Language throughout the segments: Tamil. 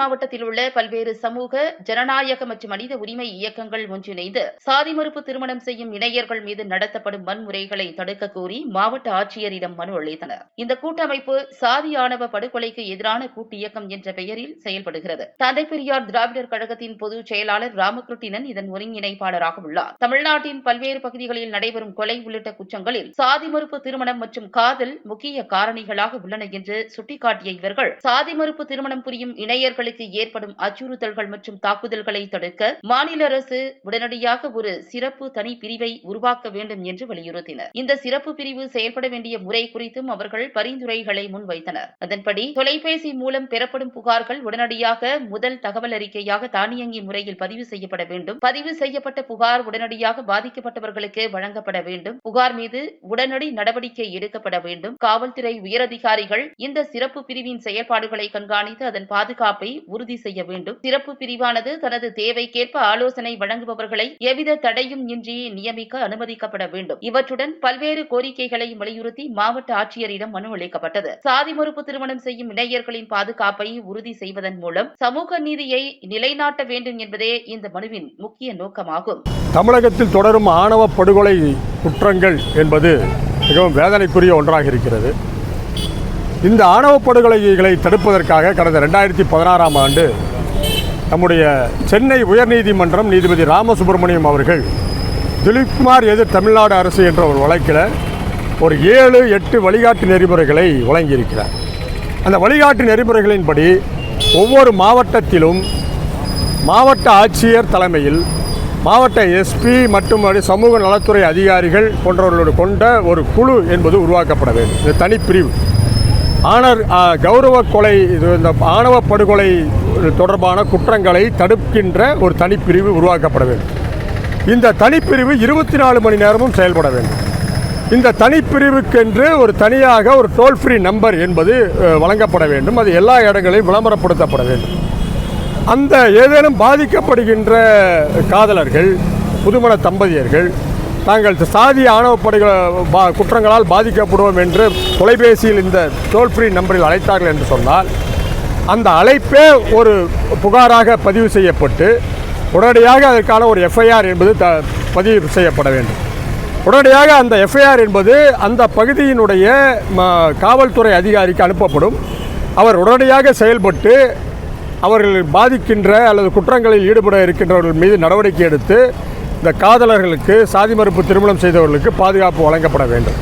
மாவட்டத்தில் உள்ள பல்வேறு சமூக ஜனநாயக மற்றும் மனித உரிமை இயக்கங்கள் ஒன்றிணைந்து சாதி மறுப்பு திருமணம் செய்யும் இணையர்கள் மீது நடத்தப்படும் வன்முறைகளை தடுக்க கோரி மாவட்ட ஆட்சியரிடம் மனு அளித்தனர். இந்த கூட்டமைப்பு சாதி ஆணவ படுகொலைக்கு எதிரான கூட்டு இயக்கம் என்ற பெயரில் செயல்படுகிறது. தந்தை பெரியார் திராவிடர் கழகத்தின் பொதுச் செயலாளர் ராமகிருட்டிணன் இதன் ஒருங்கிணைப்பாளராக உள்ளார். தமிழ்நாட்டின் பல்வேறு பகுதிகளில் நடைபெறும் கொலை உள்ளிட்ட குற்றங்களில் சாதி மறுப்பு திருமணம் மற்றும் காதல் முக்கிய காரணிகளாக உள்ளன என்று சுட்டிக்காட்டிய இவர்கள் சாதி மறுப்பு திருமணம் புரியும் இணையர்களை மக்களுக்கு ஏற்படும் அச்சுறுத்தல்கள் மற்றும் தாக்குதல்களை தடுக்க மாநில அரசு உடனடியாக ஒரு சிறப்பு தனி பிரிவை உருவாக்க வேண்டும் என்று வலியுறுத்தினர். இந்த சிறப்பு பிரிவு செயல்பட வேண்டிய முறை குறித்தும் அவர்கள் பரிந்துரைகளை முன்வைத்தனர். அதன்படி தொலைபேசி மூலம் பெறப்படும் புகார்கள் உடனடியாக முதல் தகவல் அறிக்கையாக தானியங்கி முறையில் பதிவு செய்யப்பட வேண்டும். பதிவு செய்யப்பட்ட புகார் உடனடியாக பாதிக்கப்பட்டவர்களுக்கு வழங்கப்பட வேண்டும். புகார் மீது உடனடி நடவடிக்கை எடுக்கப்பட வேண்டும். காவல்துறை உயரதிகாரிகள் இந்த சிறப்பு பிரிவின் செயல்பாடுகளை கண்காணித்து அதன் பாதுகாப்பை வழங்குவதை உறுதி செய்ய வேண்டும். சிறப்பு பிரிவானது தனது தேவைக்கேற்ப ஆலோசனை வழங்குபவர்களை எவ்வித தடையும் இன்றி நியமிக்க அனுமதிக்கப்பட வேண்டும். இவற்றுடன் பல்வேறு கோரிக்கைகளை வலியுறுத்தி மாவட்ட ஆட்சியரிடம் மனு அளிக்கப்பட்டது. சாதி மறுப்பு திருமணம் செய்யும் இளைஞர்களின் பாதுகாப்பை உறுதி செய்வதன் மூலம் சமூக நீதியை நிலைநாட்ட வேண்டும் என்பதே இந்த மனுவின் முக்கிய நோக்கமாகும். தமிழகத்தில் தொடரும் ஆணவ படுகொலை குற்றங்கள் என்பது மிகவும் வேதனைக்குரிய ஒன்றாக இருக்கிறது. இந்த ஆணவ படுகொலைகளை தடுப்பதற்காக கடந்த ரெண்டாயிரத்தி பதினாறாம் ஆண்டு நம்முடைய சென்னை உயர்நீதிமன்றம் நீதிபதி ராமசுப்பிரமணியம் அவர்கள் திலீப்குமார் எதிர் தமிழ்நாடு அரசு என்ற ஒரு வழக்கில் ஒரு ஏழு எட்டு வழிகாட்டு நெறிமுறைகளை வழங்கியிருக்கிறார். அந்த வழிகாட்டு நெறிமுறைகளின்படி ஒவ்வொரு மாவட்டத்திலும் மாவட்ட ஆட்சியர் தலைமையில் மாவட்ட எஸ்பி மற்றும் சமூக நலத்துறை அதிகாரிகள் போன்றவர்களோடு கொண்ட ஒரு குழு என்பது உருவாக்கப்பட வேண்டும். இது தனிப்பிரிவு. ஆனர் கௌரவ கொலை இது இந்த ஆணவ படுகொலை தொடர்பான குற்றங்களை தடுக்கின்ற ஒரு தனிப்பிரிவு உருவாக்கப்பட வேண்டும். இந்த தனிப்பிரிவு இருபத்தி நாலு மணி நேரமும் செயல்பட வேண்டும். இந்த தனிப்பிரிவுக்கென்று ஒரு தனியாக ஒரு டோல் ஃப்ரீ நம்பர் என்பது வழங்கப்பட வேண்டும். அது எல்லா இடங்களிலும் விளம்பரப்படுத்தப்பட வேண்டும். அந்த ஏதேனும் பாதிக்கப்படுகின்ற காதலர்கள் புதுமண தம்பதியர்கள் நாங்கள் சாதி ஆணவப்படுகிற பா குற்றங்களால் பாதிக்கப்படுவோம் என்று தொலைபேசியில் இந்த டோல் ஃப்ரீ நம்பரில் அழைத்தார்கள் என்று சொன்னால் அந்த அழைப்பே ஒரு புகாராக பதிவு செய்யப்பட்டு உடனடியாக அதற்கான ஒரு எஃப்ஐஆர் என்பது த பதிவு செய்யப்பட வேண்டும். உடனடியாக அந்த எஃப்ஐஆர் என்பது அந்த பகுதியினுடைய ம, காவல்துறை அதிகாரிக்கு அனுப்பப்படும். அவர் உடனடியாக செயல்பட்டு அவர்கள் பாதிக்கின்ற அல்லது குற்றங்களில் ஈடுபட இருக்கின்றவர்கள் மீது நடவடிக்கை எடுத்து இந்த காதலர்களுக்கு சாதி மறுப்பு திருமணம் செய்தவர்களுக்கு பாதுகாப்பு வழங்கப்பட வேண்டும்.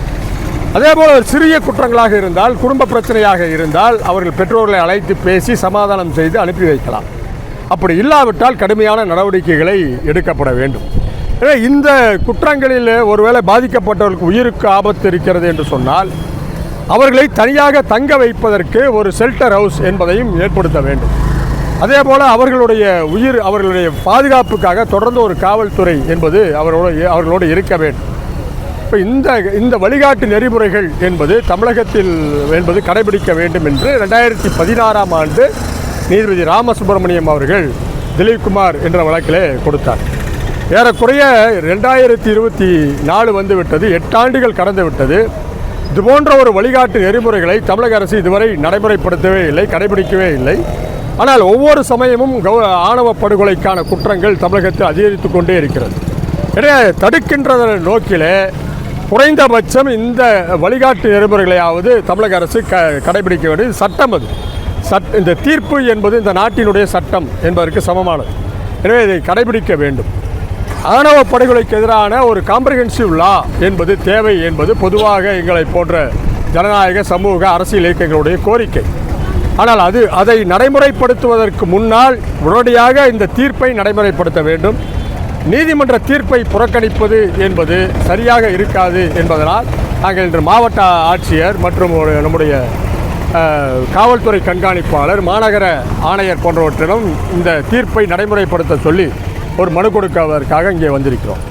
அதேபோல் போல் சிறிய குற்றங்களாக இருந்தால் குடும்ப பிரச்சனையாக இருந்தால் அவர்கள் பெற்றோர்களை அழைத்து பேசி சமாதானம் செய்து அனுப்பி வைக்கலாம். அப்படி இல்லாவிட்டால் கடுமையான நடவடிக்கைகளை எடுக்கப்பட வேண்டும். எனவே இந்த குற்றங்களில் ஒருவேளை பாதிக்கப்பட்டவர்களுக்கு உயிருக்கு ஆபத்து இருக்கிறது என்று சொன்னால் அவர்களை தனியாக தங்க வைப்பதற்கு ஒரு ஷெல்டர் ஹவுஸ் என்பதையும் ஏற்படுத்த வேண்டும். அதே போல் அவர்களுடைய உயிர் அவர்களுடைய பாதுகாப்புக்காக தொடர்ந்து ஒரு காவல்துறை என்பது அவரோட அவர்களோடு இருக்க வேண்டும். இப்போ இந்த இந்த வழிகாட்டு நெறிமுறைகள் என்பது தமிழகத்தில் என்பது கடைபிடிக்க வேண்டும் என்று ரெண்டாயிரத்தி பதினாறாம் ஆண்டு நீதிபதி ராமசுப்பிரமணியம் அவர்கள் திலீப்குமார் என்ற வழக்கிலே கொடுத்தார். ஏறக்குறைய ரெண்டாயிரத்தி இருபத்தி நாலு வந்து விட்டது எட்டாண்டுகள் கடந்து விட்டது. இது போன்ற ஒரு வழிகாட்டு நெறிமுறைகளை தமிழக அரசு இதுவரை நடைமுறைப்படுத்தவே இல்லை கடைபிடிக்கவே இல்லை. ஆனால் ஒவ்வொரு சமயமும் கௌ ஆணவ படுகொலைக்கான குற்றங்கள் தமிழகத்தில் அதிகரித்து கொண்டே இருக்கிறது. எனவே தடுக்கின்ற நோக்கிலே குறைந்தபட்சம் இந்த வழிகாட்டு நெறிமுறைகளையாவது தமிழக அரசு க கடைபிடிக்க வேண்டியது சட்டம் அது. சட் இந்த தீர்ப்பு என்பது இந்த நாட்டினுடைய சட்டம் என்பதற்கு சமமானது. எனவே இதை கடைபிடிக்க வேண்டும். ஆணவ படுகொலைக்கு எதிரான ஒரு காம்ப்ரிஹென்சிவ் லா என்பது தேவை என்பது பொதுவாக எங்களை போன்ற ஜனநாயக சமூக அரசியல் இயக்கங்களுடைய கோரிக்கை. ஆனால் அது அதை நடைமுறைப்படுத்துவதற்கு முன்னால் உடனடியாக இந்த தீர்ப்பை நடைமுறைப்படுத்த வேண்டும். நீதிமன்ற தீர்ப்பை புறக்கணிப்பது என்பது சரியாக இருக்காது என்பதனால் நாங்கள் இன்று மாவட்ட ஆட்சியர் மற்றும் ஒரு நம்முடைய காவல்துறை கண்காணிப்பாளர் மாநகர ஆணையர் போன்றவற்றிடம் இந்த தீர்ப்பை நடைமுறைப்படுத்த சொல்லி ஒரு மனு கொடுக்கவதற்காக இங்கே வந்திருக்கிறோம்.